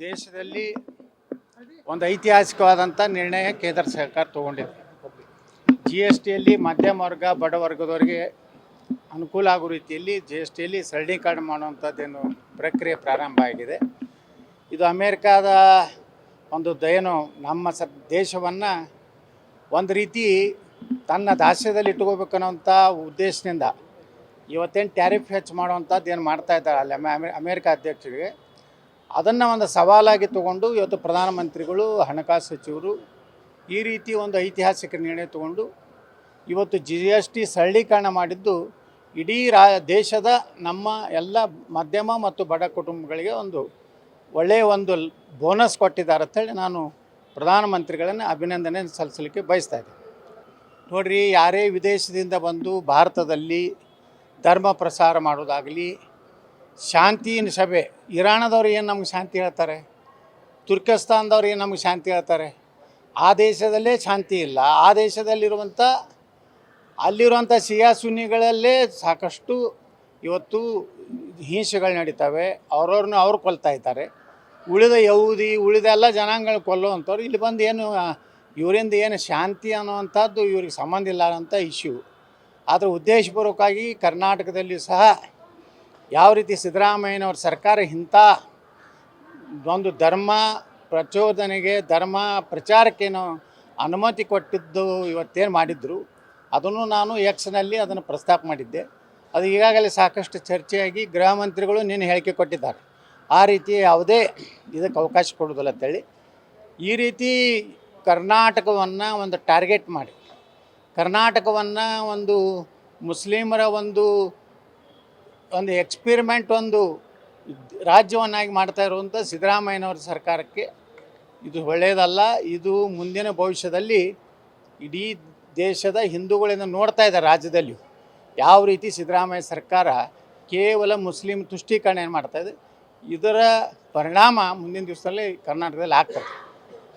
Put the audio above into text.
ದೇಶದಲ್ಲಿ ಒಂದು ಐತಿಹಾಸಿಕವಾದಂಥ ನಿರ್ಣಯ ಕೇಂದ್ರ ಸರ್ಕಾರ ತಗೊಂಡಿದೆ. ಜಿ ಎಸ್ ಟಿಯಲ್ಲಿ ಮಧ್ಯಮ ವರ್ಗ, ಬಡ ವರ್ಗದವರಿಗೆ ಅನುಕೂಲ ಆಗೋ ರೀತಿಯಲ್ಲಿ ಜಿ ಎಸ್ ಟಿಯಲ್ಲಿ ಸರಳೀಕರಣ ಮಾಡುವಂಥದ್ದೇನು ಪ್ರಕ್ರಿಯೆ ಪ್ರಾರಂಭ ಆಗಿದೆ. ಇದು ಅಮೇರಿಕಾದ ಒಂದು ದಯನು ನಮ್ಮ ಸ ದೇಶವನ್ನು ಒಂದು ರೀತಿ ತನ್ನ ದಾಸ್ಯದಲ್ಲಿ ಇಟ್ಕೋಬೇಕನ್ನೋಂಥ ಉದ್ದೇಶದಿಂದ ಇವತ್ತೇನು ಟ್ಯಾರಿಫ್ ಹೆಚ್ಚು ಮಾಡುವಂಥದ್ದು ಏನು ಮಾಡ್ತಾ ಇದ್ದಾರೆ ಅಲ್ಲಿ ಅಮೆ ಅಮೆ- ಅಮೇರಿಕ ಅಧ್ಯಕ್ಷರಿಗೆ. ಅದನ್ನು ಒಂದು ಸವಾಲಾಗಿ ತಗೊಂಡು ಇವತ್ತು ಪ್ರಧಾನಮಂತ್ರಿಗಳು, ಹಣಕಾಸು ಸಚಿವರು ಈ ರೀತಿ ಒಂದು ಐತಿಹಾಸಿಕ ನಿರ್ಣಯ ತಗೊಂಡು ಇವತ್ತು ಜಿ ಎಸ್ ಟಿ ಸರಳೀಕರಣ ಮಾಡಿದ್ದು ಇಡೀ ರಾ, ದೇಶದ ನಮ್ಮ ಎಲ್ಲ ಮಧ್ಯಮ ಮತ್ತು ಬಡ ಕುಟುಂಬಗಳಿಗೆ ಒಂದು ಒಳ್ಳೆಯ ಒಂದು ಬೋನಸ್ ಕೊಟ್ಟಿದ್ದಾರೆ ಅಂತೇಳಿ ನಾನು ಪ್ರಧಾನಮಂತ್ರಿಗಳನ್ನು ಅಭಿನಂದನೆ ಸಲ್ಲಿಸಲಿಕ್ಕೆ ಬಯಸ್ತಾ ಇದ್ದೀನಿ. ನೋಡ್ರಿ, ಯಾರೇ ವಿದೇಶದಿಂದ ಬಂದು ಭಾರತದಲ್ಲಿ ಧರ್ಮ ಪ್ರಸಾರ ಮಾಡೋದಾಗಲಿ ಶಾಂತಿನ ಸಭೆ ಇರಾಣದವ್ರು ಏನು ನಮ್ಗೆ ಶಾಂತಿ ಹೇಳ್ತಾರೆ? ತುರ್ಕಿಸ್ತಾನದವ್ರು ಏನು ನಮ್ಗೆ ಶಾಂತಿ ಹೇಳ್ತಾರೆ? ಆ ದೇಶದಲ್ಲೇ ಶಾಂತಿ ಇಲ್ಲ. ಆ ದೇಶದಲ್ಲಿರುವಂಥ ಅಲ್ಲಿರುವಂಥ ಸಿಯಾ ಸುನ್ನಿಗಳಲ್ಲೇ ಸಾಕಷ್ಟು ಇವತ್ತು ಹಿಂಸೆಗಳು ನಡೀತವೆ. ಅವ್ರವ್ರನ್ನ ಅವ್ರು ಕೊಲ್ತಾ ಇದ್ದಾರೆ. ಉಳಿದ ಯಹೂದಿ, ಉಳಿದ ಎಲ್ಲ ಜನಾಂಗಗಳು ಕೊಲ್ಲುವಂಥವ್ರು ಇಲ್ಲಿ ಬಂದು ಏನು, ಇವರಿಂದ ಏನು ಶಾಂತಿ ಅನ್ನುವಂಥದ್ದು ಇವ್ರಿಗೆ ಸಂಬಂಧ ಇಲ್ಲ ಅಂತ ಇಶ್ಯೂ ಆದರೆ ಉದ್ದೇಶಪೂರ್ವಕವಾಗಿ ಕರ್ನಾಟಕದಲ್ಲಿ ಸಹ ಯಾವ ರೀತಿ ಸಿದ್ದರಾಮಯ್ಯನವ್ರ ಸರ್ಕಾರ ಇಂಥ ಒಂದು ಧರ್ಮ ಪ್ರಚೋದನೆಗೆ, ಧರ್ಮ ಪ್ರಚಾರಕ್ಕೇನು ಅನುಮತಿ ಕೊಟ್ಟಿದ್ದು ಇವತ್ತೇನು ಮಾಡಿದ್ರು, ಅದನ್ನು ನಾನು ಎಕ್ಸ್ನಲ್ಲಿ ಅದನ್ನು ಪ್ರಸ್ತಾಪ ಮಾಡಿದ್ದೆ. ಅದು ಈಗಾಗಲೇ ಸಾಕಷ್ಟು ಚರ್ಚೆಯಾಗಿ ಗೃಹ ಮಂತ್ರಿಗಳು ನಿನ್ನೆ ಹೇಳಿಕೆ ಕೊಟ್ಟಿದ್ದಾರೆ. ಆ ರೀತಿ ಯಾವುದೇ ಇದಕ್ಕೆ ಅವಕಾಶ ಕೊಡೋದಿಲ್ಲ ಅಂತೇಳಿ. ಈ ರೀತಿ ಕರ್ನಾಟಕವನ್ನು ಒಂದು ಟಾರ್ಗೆಟ್ ಮಾಡಿ. ಕರ್ನಾಟಕವನ್ನು ಒಂದು ಮುಸ್ಲಿಮರ ಒಂದು ಒಂದು ಎಕ್ಸ್ಪಿರಿಮೆಂಟ್ ಒಂದು ರಾಜ್ಯವನ್ನಾಗಿ ಮಾಡ್ತಾ ಇರುವಂಥ ಸಿದ್ದರಾಮಯ್ಯನವರ ಸರ್ಕಾರಕ್ಕೆ ಇದು ಒಳ್ಳೆಯದಲ್ಲ, ಇದು ಮುಂದಿನ ಭವಿಷ್ಯದಲ್ಲಿ ಇಡೀ ದೇಶದ ಹಿಂದೂಗಳಿಂದ ನೋಡ್ತಾ ಇದ್ದಾರೆ ರಾಜ್ಯದಲ್ಲಿ. ಯಾವ ರೀತಿ ಸಿದ್ದರಾಮಯ್ಯ ಸರ್ಕಾರ ಕೇವಲ ಮುಸ್ಲಿಂ ತುಷ್ಟೀಕರಣ ಏನು ಮಾಡ್ತಾ ಇದೆ, ಇದರ ಪರಿಣಾಮ ಮುಂದಿನ ದಿವಸದಲ್ಲಿ ಕರ್ನಾಟಕದಲ್ಲಿ ಆಗ್ತದೆ.